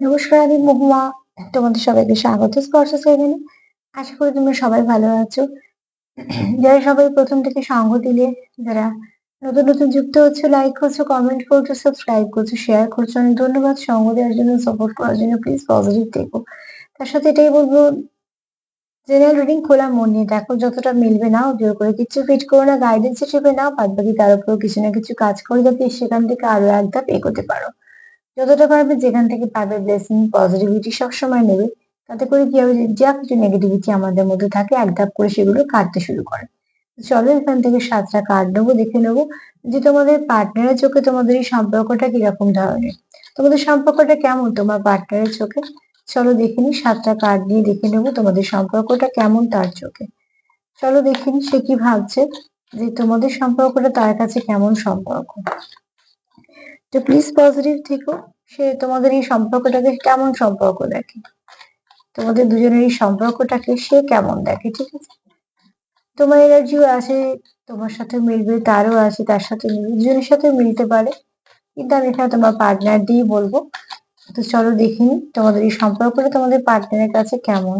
নমস্কার, আমি মহুয়া। তোমাদের সবাইকে স্বাগত স্পর্শ সেভেনে আশা করি তোমরা সবাই ভালো আছো। যারা সবাই প্রথম থেকে সঙ্গ দিলে, যারা নতুন নতুন যুক্ত হচ্ছে লাইক করছ কমেন্ট করছ সাবস্ক্রাইব করছ শেয়ার করছ, অনেক ধন্যবাদ সঙ্গ দেওয়ার জন্য সাপোর্ট করার জন্য প্লিজ পজিটিভ দেখো। তার সাথে এটাই বলব জেনারেল রিডিং খোলা মন নিয়ে দেখো, যতটা মিলবে নাও, জোর করে কিছু ফিট করো না গাইডেন্স হিসেবে নাও বাদ বাকি তার উপর কিছু না কিছু কাজ করে যাতে সেখান থেকে আরও এক ধাপ এগোতে পারো। যতটা পারবে যেখান থেকে পারবে ব্লেসিং পজিটিভিটি সবসময় নেবে। তাতে করে কি হবে যা কিছু নেগেটিভিটি আমাদের মধ্যে থাকে, এক ধাপ করে সেগুলো কাটতে শুরু করে। চলো এখান থেকে সাতটা কার্ড নেব, দেখে নেব যে তোমাদের পার্টনারের চোখে তোমাদের এই সম্পর্কটা কীরকম ধরনের। তোমাদের সম্পর্কটা কেমন তোমার পার্টনারের চোখে? চলো দেখে নি সাতটা কার্ড নিয়ে দেখে নেব তোমাদের সম্পর্কটা কেমন তার চোখে। চলো দেখে নি সে কি ভাবছে যে তোমাদের সম্পর্কটা তার কাছে কেমন সম্পর্ক। তো প্লিজ পজিটিভ থেকো। সে তোমাদের এই সম্পর্কটাকে কেমন সম্পর্ক দেখে? তোমাদের দুজনের এই সম্পর্কটাকে সে কেমন দেখে, ঠিক আছে? তোমার এনার্জিও আছে তোমার সাথে মিলবে, তারও আছে তার সাথে মিলবে, দুজনের সাথে মিলতে পারে। কিন্তু আমি এখানে তোমার পার্টনার দিয়ে বলব। তো চলো দেখিনি তোমাদের এই সম্পর্কটা তোমাদের পার্টনারের কাছে কেমন।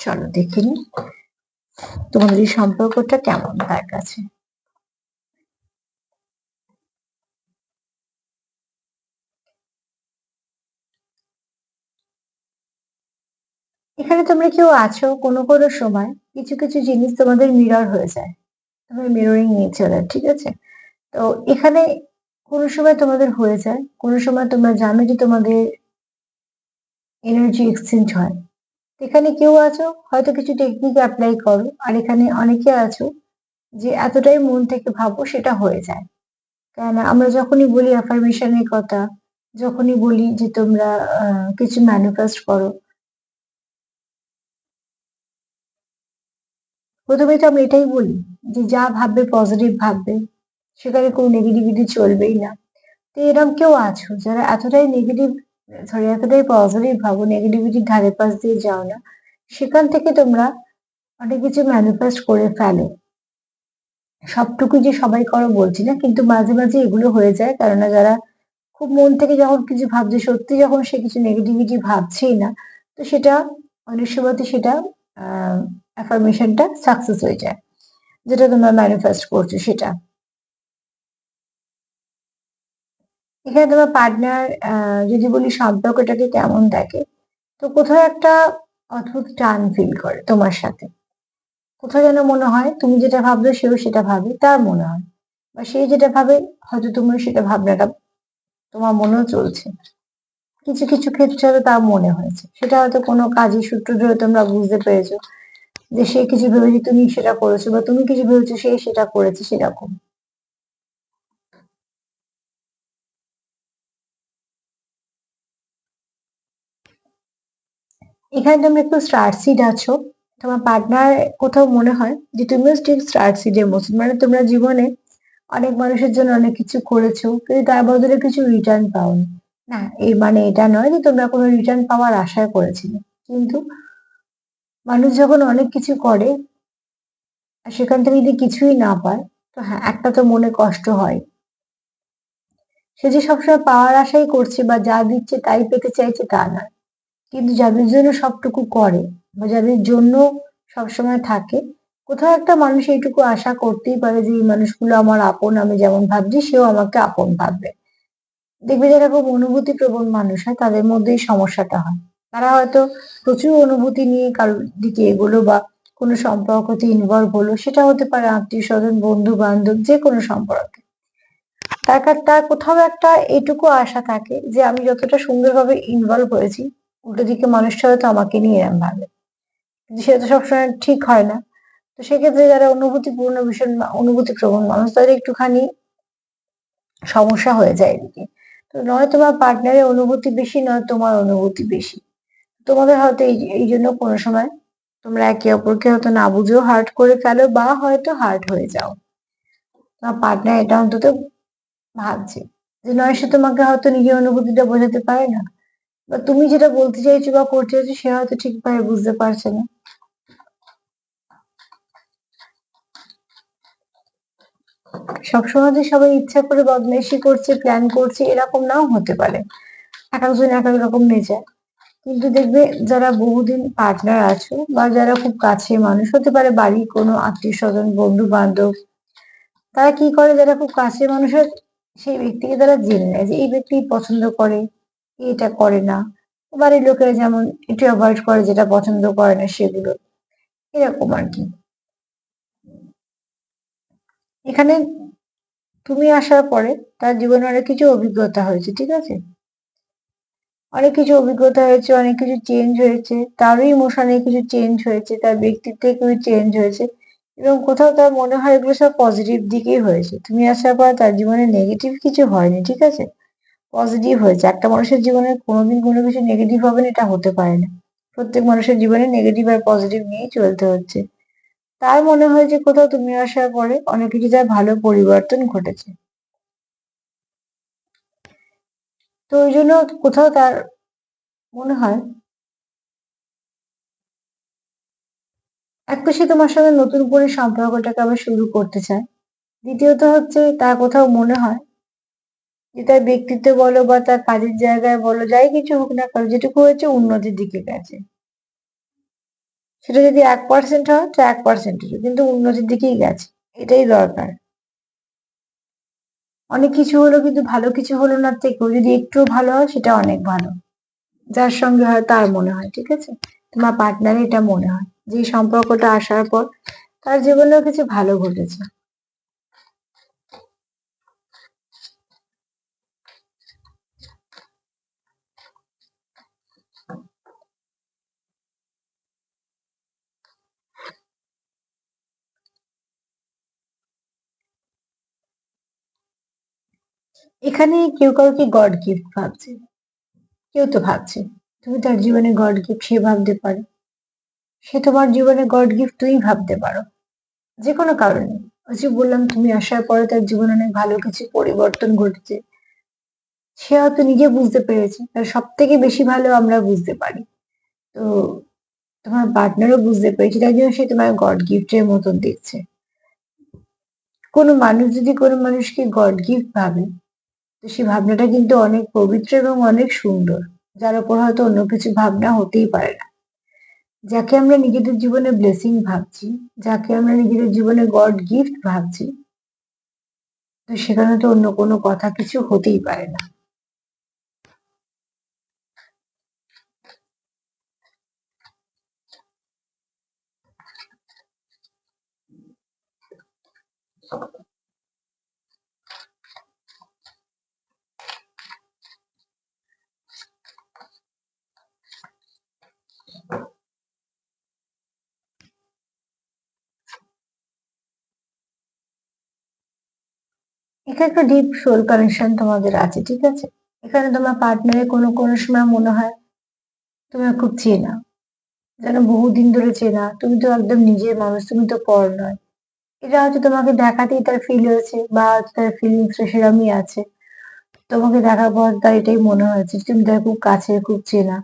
চলো দেখে নি তোমাদের এই সম্পর্কটা কেমন তার কাছে? এখানে তোমরা কেউ আছো কোনো কোনো সময়, কিছু কিছু জিনিস তোমাদের মিরর হয়ে যায়। তোমার মিররিং নেচার ঠিক আছে? তো এখানে কোনো সময় তোমাদের হয়ে যায়, কোনো সময় তোমরা জানো যে তোমাদের এনার্জি এক্সচেঞ্জ হয়। এখানে কেউ আছো? হয়তো কিছু টেকনিক অ্যাপ্লাই করো। আর এখানে অনেকে আছো যে এতটাই মন থেকে ভাবো সেটা হয়ে যায়। কেন আমরা যখনই বলি অ্যাফার্মেশনের কথা, যখনই বলি যে তোমরা কিছু ম্যানিফেস্ট করো, প্রথমে তো আমরা এটাই বলি যে যা ভাববে পজিটিভ ভাববে, সেখানে কোনো নেগেটিভিটি চলবেই না। তো এরকম কেউ আছো যারা এতটাই নেগেটিভ সরি এতটাই পজিটিভ ভাবো নেগেটিভিটির ধারে পাশ দিয়ে যাও না। সেখান থেকে তোমরা অনেক কিছু ম্যানিফেস্ট করে ফেলো। সবটুকু যে সবাই করো বলছি না, কিন্তু মাঝে মাঝে এগুলো হয়ে যায়, কেননা যারা খুব মন থেকে যখন কিছু ভাবছে, সত্যি যখন সে কিছু নেগেটিভিটি ভাবছেই না, তো সেটা অনেক সময় সেটা অ্যাফার্মেশনটা সাকসেস হয়ে যায়, যেটা তোমরা ম্যানিফেস্ট করছ সেটা। এখানে তোমার পার্টনার যদি বলি সম্পর্কটাকে কেমন দেখে, তো কোথাও একটা অদ্ভুত টান ফিল করে তোমার সাথে। কোথাও যেন মনে হয় তুমি যেটা ভাবছ সেও সেটা ভাবে, তার মনে হয়। বা সে যেটা ভাবে, হয়তো তুমি সেটা ভাবনাটা তোমার মনেও চলছে। কিছু কিছু ক্ষেত্রে হয়তো তার মনে হয়েছে। সেটা হয়তো কোনো কাজের সূত্র ধরে তোমরা বুঝতে পেরেছ যে সে কিছু ভেবেছে তুমি সেটা করেছ বা তুমি কিছু ভেবেছো সে সেটা করেছে সেরকম। এখানে তুমি একটু স্টার সিড আছো তোমার পার্টনার কোথাও মনে হয় যে তুমিও ঠিক স্টার সিডের মতো। মানে তোমরা জীবনে অনেক মানুষের জন্য অনেক কিছু করেছ, কিন্তু তার বদলে কিছু রিটার্ন পাওনি। না এই মানে এটা নয় যে তোমরা কোনো রিটার্ন পাওয়ার আশায় করেছিলে। কিন্তু মানুষ যখন অনেক কিছু করে, আর সেখান থেকে যদি কিছুই না পায়, তো হ্যাঁ একটা তো মনে কষ্ট হয়। সে যে সবসময় পাওয়ার আশাই করছে বা যা দিচ্ছে তাই পেতে চাইছে তা নয় কিন্তু যাদের জন্য সবটুকু করে বা যাদের জন্য সবসময় থাকে, কোথাও একটা মানুষ এইটুকু আশা করতেই পারে যে, এই মানুষগুলো আমার আপন, আমি যেমন ভাবছি, সেও আমাকে আপন ভাববে। দেখবে যারা খুব অনুভূতি প্রবণ মানুষ হয়, তাদের মধ্যেই সমস্যাটা হয়। তারা হয়তো প্রচুর অনুভূতি নিয়ে কারোর দিকে এগোলো বা কোনো সম্পর্কতে ইনভলভ হলো, সেটা হতে পারে আত্মীয় স্বজন, বন্ধু বান্ধব, যে কোনো সম্পর্কে। তার তার কোথাও একটা এটুকু আশা থাকে যে, আমি যতটা সুন্দরভাবে ইনভলভ হয়েছি উল্টো দিকে মানুষটা হয়তো আমাকে নিয়ে এরম ভাবে। কিন্তু সেটা তো সবসময় ঠিক হয় না। তো সেক্ষেত্রে যারা অনুভূতিপূর্ণ ভীষণ অনুভূতি প্রবণ মানুষ, তাদের একটুখানি সমস্যা হয়ে যায় এদিকে। তো নয় তোমার পার্টনারের অনুভূতি বেশি, নয় তোমার অনুভূতি বেশি। তোমাদের হয়তো এই জন্য কোনো সময় তোমরা একে অপরকে হয়তো না বুঝেও হার্ট করে ফেলো বা হয়তো হার্ট হয়ে যাও। তোমার পার্টনার এটা অন্তত ভাবছে। যে নয় সে তোমাকে হয়তো নিজের অনুভূতিটা বোঝাতে পারে না। বা তুমি যেটা বলতে চাইছো বা করতে চাইছো, সে হয়তো ঠিকভাবে বুঝতে পারছে না। সবসময় যে সবাই ইচ্ছা করে বদমাইশি করছে প্ল্যান করছে, এরকম নাও হতে পারে। এক একজন এক এক রকম নেচার কিন্তু দেখবে যারা বহুদিন পার্টনার আছো বা যারা খুব কাছে মানুষ, হতে পারে বাড়ির কোনো আত্মীয় স্বজন বন্ধু বান্ধব তারা কি করে? যারা খুব কাছে মানুষের সেই ব্যক্তিকে তারা জেনে নেয় যে এই ব্যক্তি পছন্দ করে। এটা করে না। বাড়ির লোকেরা যেমন একটু অ্যাভয়েড করে যেটা পছন্দ করে না সেগুলো। এরকম আর কি। এখানে তুমি আসার পরে তার জীবনে অনেক কিছু অভিজ্ঞতা হয়েছে, ঠিক আছে? অনেক কিছু অভিজ্ঞতা হয়েছে, অনেক কিছু চেঞ্জ হয়েছে। তারও ইমোশনে কিছু চেঞ্জ হয়েছে, তার ব্যক্তিত্বে কিছু চেঞ্জ হয়েছে এবং কোথাও তার মনে হয় এগুলো সব পজিটিভ দিকেই হয়েছে। তুমি আসার পর তার জীবনে নেগেটিভ কিছু হয়নি, ঠিক আছে? পজিটিভ হয়েছে। একটা মানুষের জীবনে কোনোদিন কোনো কিছু নেগেটিভ হবে না, এটা হতে পারে না। প্রত্যেক মানুষের জীবনে নেগেটিভ আর পজিটিভ নিয়েই চলতে হচ্ছে। তার মনে হয় যে কোথাও তুমি আসার পরে অনেক কিছু তার ভালো পরিবর্তন ঘটেছে। তো ওই জন্য কোথাও তার মনে হয় এক সে তোমার সঙ্গে নতুন করে সম্পর্কটাকে আবার শুরু করতে চায়। দ্বিতীয়ত হচ্ছে তার কোথাও মনে হয় তার ব্যক্তিত্ব বলো বা তার কাজের জায়গায় বলো, যাই কিছু হোক না কেন, যেটুকু হয়েছে উন্নতির দিকে গেছে। সেটা যদি এক পার্সেন্ট হয়, তো এক পার্সেন্ট কিন্তু উন্নতির দিকেই গেছে। এটাই দরকার। অনেক কিছু হলো কিন্তু ভালো কিছু হলো না থেকেও, যদি একটু ভালো হয়, সেটা অনেক ভালো। যার সঙ্গে হয়, তার মনে হয়, ঠিক আছে? তোমার পার্টনারে এটা মনে হয়। যে সম্পর্কটা আসার পর, তার জীবনেও কিছু ভালো ঘটেছে। এখানে কেউ কাউকে গড গিফট ভাবছে। কেউ তো ভাবছে, তুমি তার জীবনে গড গিফট সে ভাবতে পারে। সে তোমার জীবনে গড গিফট তুমি ভাবতে পারো। যে কোনো কারণে। ওই যে বললাম, তুমি আসার পরে তার জীবনে অনেক ভালো কিছু পরিবর্তন ঘটেছে। সে হয়তো নিজে বুঝতে পেরেছে, তার সব থেকে বেশি ভালো আমরা বুঝতে পারি। তো তোমার পার্টনারও বুঝতে পেরেছে তাই জন্য সে তোমার গড গিফটের মতন দেখছে। কোনো মানুষ যদি কোনো মানুষকে গড গিফট ভাবে তো সেই ভাবনাটা কিন্তু অনেক পবিত্র এবং অনেক সুন্দর। যার উপর হয়তো অন্য কিছু ভাবনা হতেই পারে না। যাকে আমরা নিজেদের জীবনে ব্লেসিং ভাবছি, যাকে আমরা নিজেদের জীবনে গড গিফট ভাবছি, তো সেখানে তো অন্য কোনো কথা কিছু হতেই পারে না। এখানে একটা ডিপ সোল কানেকশন তোমাদের আছে, ঠিক আছে? এখানে তোমার পার্টনারের কোনো কোনো সময় মনে হয় তোমার খুব চেনা, যেন বহুদিন ধরে চেনা, তুমি তো একদম নিজের মানুষ, তুমি তো পর নয়। এটা হয়তো তোমাকে দেখাতেই তার ফিল হয়েছে, বা তার ফিলিংস সেরকমই আছে। তোমাকে দেখার পর তার এটাই মনে হয়েছে তুমি তার খুব কাছে খুব চেনা।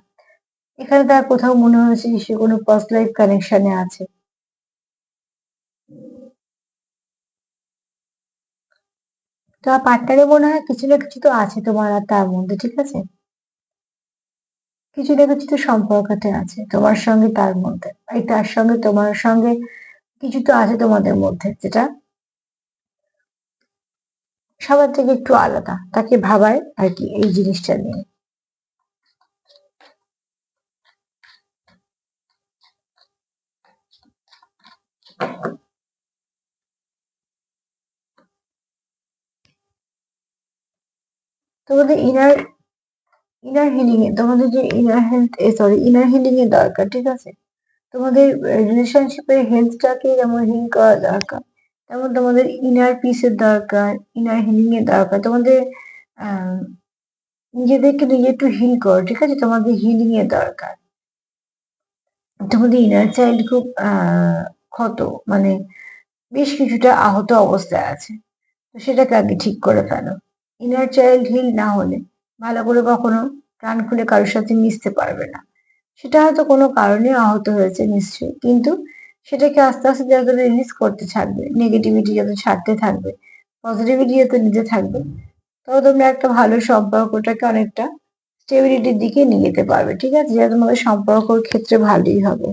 এখানে তার কোথাও মনে হয়েছে সে কোনো ফার্স্ট লাইফ কানেকশনে আছে। তোমার পার্টনারে মনে হয় কিছু না কিছু তো আছে তোমার আর তার মধ্যে, ঠিক আছে? কিছু না কিছু তো সম্পর্কতে আছে, তোমার সঙ্গে তার মধ্যে। এই তার সঙ্গে, তোমার সঙ্গে কিছু তো আছে তোমাদের মধ্যে, যেটা সবার থেকে একটু আলাদা, তাকে ভাবায় আর কি এই জিনিসটা নিয়ে। তোমাদের ইনার ইনার হিলিং এ, তোমাদের যে inner health sorry inner healing এর দরকার, ঠিক আছে? তোমাদের রিলেশনশিপের হেলথটাকে যেমন হিল করা দরকার, তেমন তোমাদের ইনার পিসের দরকার ইনার হিলিং এর দরকার। তোমাদের নিজেদেরকে নিজে একটু হিল করো, ঠিক আছে? তোমাদের হিলিং এর দরকার। তোমাদের ইনার চাইল্ড খুব ক্ষত মানে বেশ কিছুটা আহত অবস্থায় আছে। তো সেটাকে আগে ঠিক করে ফেলো। ইনার চাইল্ড হিল না হলে ভালো করে কখনো প্রাণ খুলে কারোর সাথে মিশতে পারবে না। সেটা হয়তো কোনো কারণে আহত হয়েছে, নিশ্চয়ই। কিন্তু সেটাকে আস্তে আস্তে যত রিলিজ করতে থাকবে নেগেটিভিটি যত ছাড়তে থাকবে পজিটিভিটি যত নিতে থাকবে তবে তোমরা একটা ভালো সম্পর্কটাকে অনেকটা স্টেবিলিটির দিকে নিয়ে যেতে পারবে, ঠিক আছে? যেটা তোমাদের সম্পর্কর ক্ষেত্রে ভালোই হবে।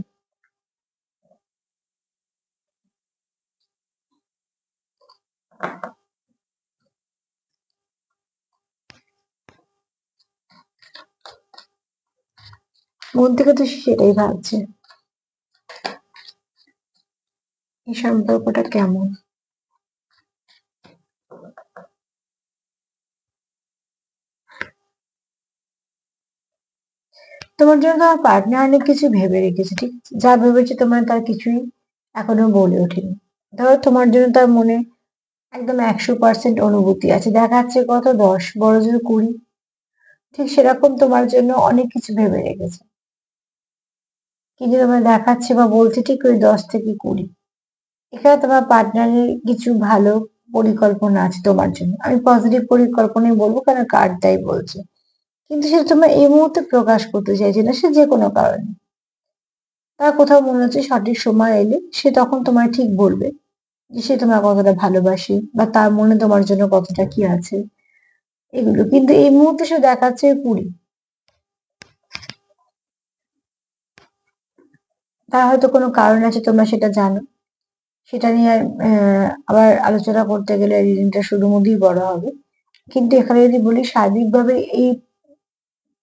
মন থেকে তো সেটাই ভাবছে। এই সম্পর্কটা কেমন? তোমার জন্য তোমার পার্টনার অনেক কিছু ভেবে রেখেছে, ঠিক? যা ভেবেছে তোমার তার কিছুই এখনও বলে ওঠেনি। ধরো তোমার জন্য তার মনে একদম একশো পার্সেন্ট অনুভূতি আছে, দেখাচ্ছে কত দশ, বড় জোর কুড়ি, ঠিক সেরকম তোমার জন্য অনেক কিছু ভেবে রেখেছে। কিন্তু তোমার দেখাচ্ছে বা বলছে ঠিক ওই দশ থেকে কুড়ি। এখানে তোমার পার্টনারের কিছু ভালো পরিকল্পনা আছে তোমার জন্য। আমি পজিটিভ পরিকল্পনাই বলব কারণ কার্ড তাই বলছে। কিন্তু সেটা তোমার এই মুহূর্তে প্রকাশ করতে চাইছে না, সে যে কোনো কারণে। তার কোথাও মনে হচ্ছে সঠিক সময় এলে সে তখন তোমায় ঠিক বলবে যে সে তোমার কতটা ভালোবাসে বা তার মনে তোমার জন্য কতটা কি আছে। এগুলো। কিন্তু এই মুহূর্তে সে দেখাচ্ছে কুড়ি। তার হয়তো কোনো কারণ আছে, তোমরা সেটা জানো। সেটা নিয়ে আবার আলোচনা করতে গেলে রিডিংটা শুরু মধ্যেই বড় হবে। কিন্তু এখানে যদি বলি সার্বিকভাবে এই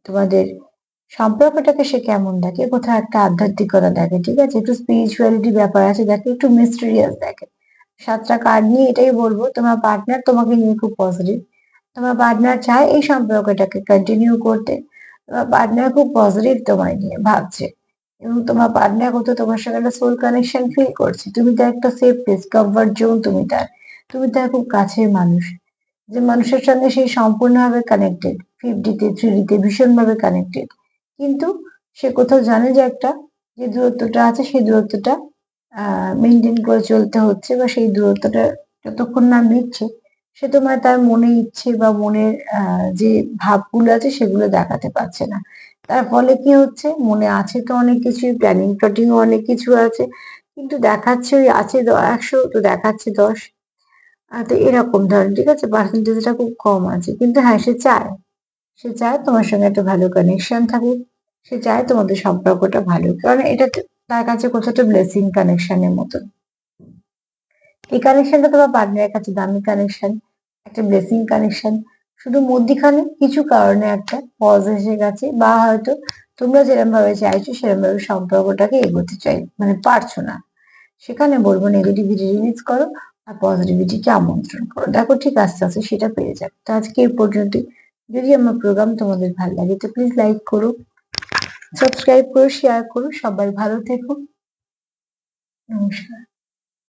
তোমাদের সম্পর্কটাকে সে কেমন দেখে? কোথাও একটা আধ্যাত্মিকতা দেখে, ঠিক আছে? একটু স্পিরিচুয়ালিটি ব্যাপার আছে, দেখে, একটু মিস্টেরিয়াস দেখে। সাতটা কার্ড নিয়ে এটাই বলব, তোমার পার্টনার তোমাকে নিয়ে খুব পজিটিভ তোমার পার্টনার চায় এই সম্পর্কটাকে কন্টিনিউ করতে। তোমার পার্টনার খুব পজিটিভ তোমায় নিয়ে ভাবছে। এবং তোমার পার্টনার কোথাও তোমার সঙ্গে একটা সোল কানেকশন ফিল করছে। তুমি তার একটা সেফ প্লেস কমফর্ট জোন তুমি তার। তুমি তার খুব কাছের মানুষ। যে মানুষের সঙ্গে সেই সম্পূর্ণভাবে কানেক্টেড ফিফটিতে থ্রিডিতে ভীষণভাবে কানেক্টেড কিন্তু সে কোথাও জানে যে একটা, যে দূরত্বটা আছে, সেই দূরত্বটা মেনটেন করে চলতে হচ্ছে বা সেই দূরত্বটা যতক্ষণ না মিটছে, সে তোমার তার মনে ইচ্ছে বা মনের যে ভাবগুলো আছে সেগুলো দেখাতে পারছে না। তার ফলে কি হচ্ছে? মনে আছে তো অনেক কিছুই প্ল্যানিং প্লটিংও অনেক কিছু আছে, কিন্তু দেখাচ্ছে ওই আছে একশো তো দেখাচ্ছে দশ। তো এরকম ধরেন ঠিক আছে? পার্সেন্টেজটা খুব কম আছে, কিন্তু হ্যাঁ সে চায়। সে চায় তোমার সঙ্গে একটা ভালো কানেকশন থাকুক, সে চায় তোমাদের সম্পর্কটা ভালো, কারণ এটা তার কাছে কোথাও একটা ব্লেসিং কানেকশনের মতন এই কানেকশনটা তোমার পার্টনারের কাছে দামি কানেকশন একটা ব্লেসিং কানেকশন শুধু মধ্যিখানে কিছু কারণে একটা পজ এসে গেছে বা হয়তো তোমরা যেরকম ভাবে চাইছো সেরকম ভাবে সম্পর্কটাকে এগোতে চাই মানে পারছ না। সেখানে বলব নেগেটিভিটি রিলিজ করো আর পজিটিভিটিকে আমন্ত্রণ করো। দেখো ঠিক আস্তে আস্তে সেটা পেয়ে যাবে। তো আজকে এই পর্যন্ত যদি আমার প্রোগ্রাম তোমাদের ভালো লাগে তো প্লিজ লাইক করো সাবস্ক্রাইব করো শেয়ার করো, সবাই ভালো থেকো। নমস্কার।